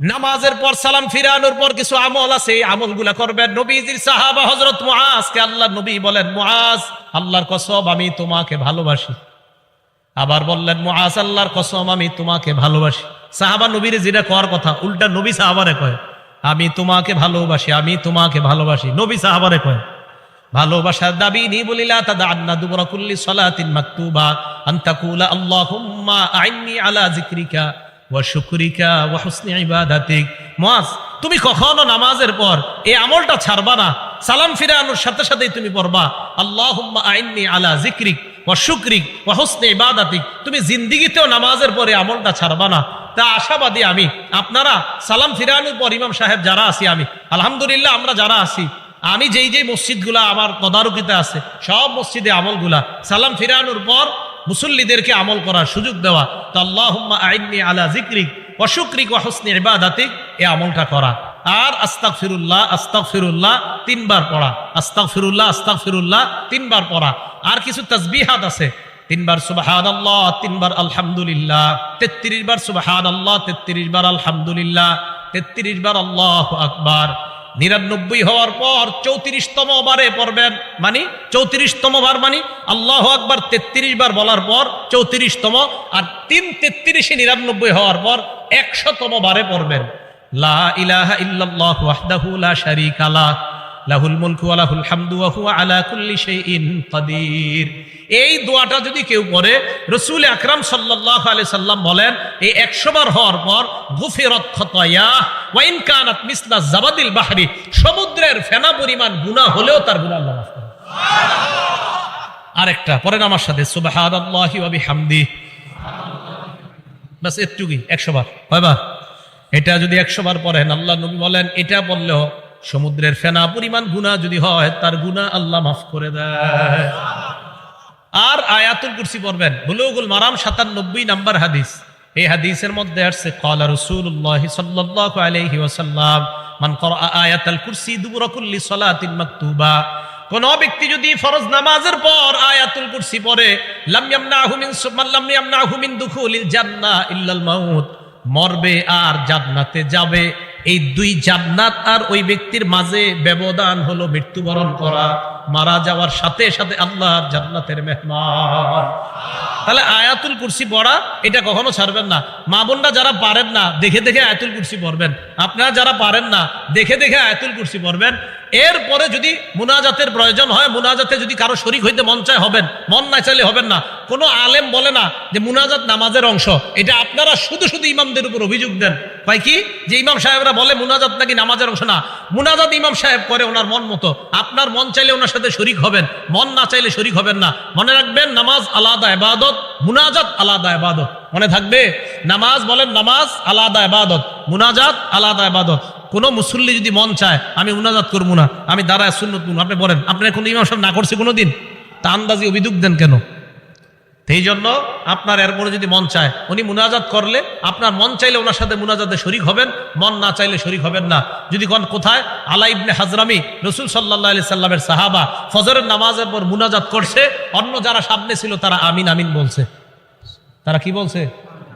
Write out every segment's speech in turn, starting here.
নামাজের পর সালাম ফিরানোর পর কিছু আমল আছে, এই আমলগুলা করবেন। নবীজির সাহাবা হজরত মুআজকে আল্লাহ নবী বলেন, মুআজ, আল্লাহর কসম, আমি তোমাকে ভালোবাসি। আবার বললেন, মুআজ, আল্লাহর কসম, আমি তোমাকে ভালোবাসি। সাহাবা নবীর যেটা কর কথা, উল্টা নবী সাহাবারে কয়, আমি তোমাকে ভালোবাসি, আমি তোমাকে ভালোবাসি। নবী সাহাবারে কয়, ভালোবাসার দাবি নি বলিলা তাদা আন্না দুবরা কুল্লি সালাতিন মাকতুবা, আন তাকুলা আল্লাহুম্মা আইন্নি আলা যিকরিকা। তুমি কখনো নামাজের পর এই আমলটা ছাড়বা না। সালাম ফিরানোর সাথে সাথেই তুমি পড়বা। আল্লাহুম্মা আইন্নি আলা যিকরিক, ওয়া শুকরিক, ওয়া হুসনি ইবাদাতিক। তুমি জিন্দিগিতেও নামাজের পরে আমলটা ছাড়বা না। তা আশাবাদী আমি। আপনারা সালাম ফিরানোর পর ইমাম সাহেব যারা আছি আমি, আলহামদুলিল্লাহ আমরা যারা আছি, আমি যেই যেই মসজিদগুলা আমার তদারকিতে আছে, সব মসজিদে আমলগুলা। সালাম ফিরানোর পর মুসল্লিদেরকে আমল করার সুযোগ দেওয়া। তো আল্লাহ আইনি আলা জিক্রিক অশুক্রিক অহসনি ইবাদাতিক। এ আমলটা করা। আর আস্তাক ফিরুল্লাহ আস্তাক ফিরুল্লাহ তিনবার পড়া। আস্তাক ফিরুল্লাহ আস্তাক ফিরুল্লাহ তিনবার পড়া। আর কিছু তসবিহাত আছে। তিনবার সুবাহান আল্লাহ তিনবার আলহামদুলিল্লাহ। তেত্রিশ বার সুবাহান আল্লাহ তেত্রিশ বার আলহামদুলিল্লাহ। তেত্রিশ বার আল্লাহ আকবার। নিরানব্বই হওয়ার পর চৌত্রিশতম বারে পড়বেন মানে চৌত্রিশতম বার মানে আল্লাহ আকবার তেত্রিশ বার বলার পর চৌত্রিশতম আর তিন তেত্রিশে নিরানব্বই হওয়ার পর একশতম বারে পড়বেন। লা ইলাহা ইল্লাল্লাহু ওয়াহদাহু লা লাহ লাহুল মুলকু লাহুল হামদু ওয়া হুয়া আলা কুল্লি শাইইন কাদির। এই দোয়াটা যদি কেউ পড়ে, রসুল আকরাম সাল্লাল্লাহু আলাইহি সাল্লাম বলেন, এই 100 বার হওয়ার পর গুফিরাত খাতায়া ওয়া ইন কানাত মিসলা জাবাদিল বাহরি, সমুদ্রের ফেনা পরিমাণ গুনাহ হলেও তার গুনাহ আল্লাহ মাফ আরেকটা পরেন আমার সাথে, সুবহানাল্লাহি ওয়া বিহামদি। বাস এটুকুই 100 বার। কয়বার? এটা যদি 100 বার পড়েন, আল্লাহ নবী বলেন, এটা বললেও সমুদ্রের ফেনা পরিমাণ গুনাহ যদি হয়, তার গুনাহ আল্লাহ মাফ করে দেয়। আর আয়াতুল কুরসি পড়বেন, বুলুগুল মারাম সাতানব্বই নাম্বার হাদিস। এই হাদিসের মধ্যে আসছে কলা রসুল্লাহ সাল্লাল্লাহু আলাইহি ওয়াসাল্লাম, মান আয়াতুল কুরসি দুবুরা কুল্লি সালাতিন মাকতুবা কোন ব্যক্তি যদি ফরজ নামাজের পর আয়াতুল কুরসি পড়ে, লাম ইয়ামনাহু মিন লাম ইয়ামনাহু মিন দুখুলিল জান্নাহ ইল্লাল মাউত মরবে আর জান্নাতে যাবে। এই দুই জান্নাত আর ওই ব্যক্তির মাঝে ব্যবধান হলো মৃত্যুবরণ করা। মারা যাওয়ার সাথে সাথে আল্লাহর জান্নাতের মেহমান। তাহলে আয়াতুল কুরসি পড়া, এটা কখনো ছাড়বেন না। মা বোনরা যারা পারেন না, দেখে দেখে আয়াতুল কুরসি পড়বেন। আপনারা যারা পারেন না, দেখে দেখে আয়াতুল কুরসি পড়বেন। এরপরে যদি মুনাজাতের প্রয়োজন হয়, মুনাজাতে যদি কারও শরিক হইতে মন চায়, হবেন। মন না চাইলে হবেন না। কোনো আলেম বলে না যে মুনাজাত নামাজের অংশ। এটা আপনারা শুধু শুধু ইমামদের উপর অভিযোগ দেন। হয় কি? যে ইমাম সাহেবরা বলে মুনাজাত নাকি নামাজের অংশ না। মুনাজাত ইমাম সাহেব করে ওনার মন মতো। আপনার মন চাইলে ওনার সাথে শরিক হবেন। মন না চাইলে শরিক হবেন না। মনে রাখবেন, নামাজ আলাদা এবাদত মুনাজাত আলাদা এবাদত মনে থাকবে? নামাজ বলেন, নামাজ আলাদা এবাদত মুনাজাত আলাদা এবাদত কোন মুসল্লি যদি মন চায়, আমি মুনাজাত করব না, আমি দাঁড়ায় শূন্য তুলব আপনি বলেন, আপনার কোনো ইমাম সাহেব না করছে কোনোদিন? তা আন্দাজি অভিযোগ দেন কেন? সেই জন্য আপনার এরপরে যদি মন চায়, উনি মুনাজাত করলে, আপনার মন চাইলে ওনার সাথে মুনাজাতে শরিক হবেন, মন না চাইলে শরিক হবেন না। যদি কোন কোথায়, আলা ইবনে হাজরামি, রসুল সাল্লাহ আলি সাল্লামের সাহাবা ফজরের নামাজের পর মুনাজাত করছে, অন্য যারা সামনে ছিল তারা আমিন আমিন বলছে। তারা কি বলছে?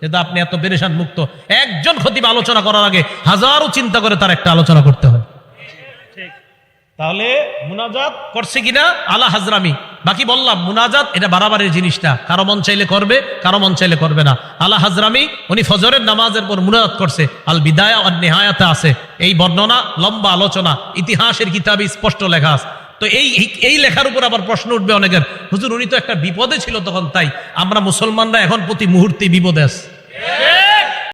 কিন্তু আপনি এত পেরেশান মুক্ত একজন খতিব আলোচনা করার আগে হাজারো চিন্তা করে তার একটা আলোচনা করতে হয়। তাহলে মুনাজাত করছে কিনা? আলা হাজরামি। বাকি বললাম মুনাজাত এটা বাড়াবাড়ির জিনিসটা। কারও মন চাইলে করবে কারও মন চাইলে করবে না। আলা হাজরামি উনি ফজরের নামাজের পর মুনাজাত করছে। আল বিদায়া আর নেহায়াতে আছে। এই বর্ণনা লম্বা আলোচনা ইতিহাসের কিতাবে স্পষ্ট লেখা আছে। তো এই এই লেখার উপর আবার প্রশ্ন উঠবে অনেকের। হুজুর উনি তো একটা বিপদে ছিল তখন তাই। আমরা মুসলমানরা এখন প্রতি মুহূর্তে বিপদে আছি।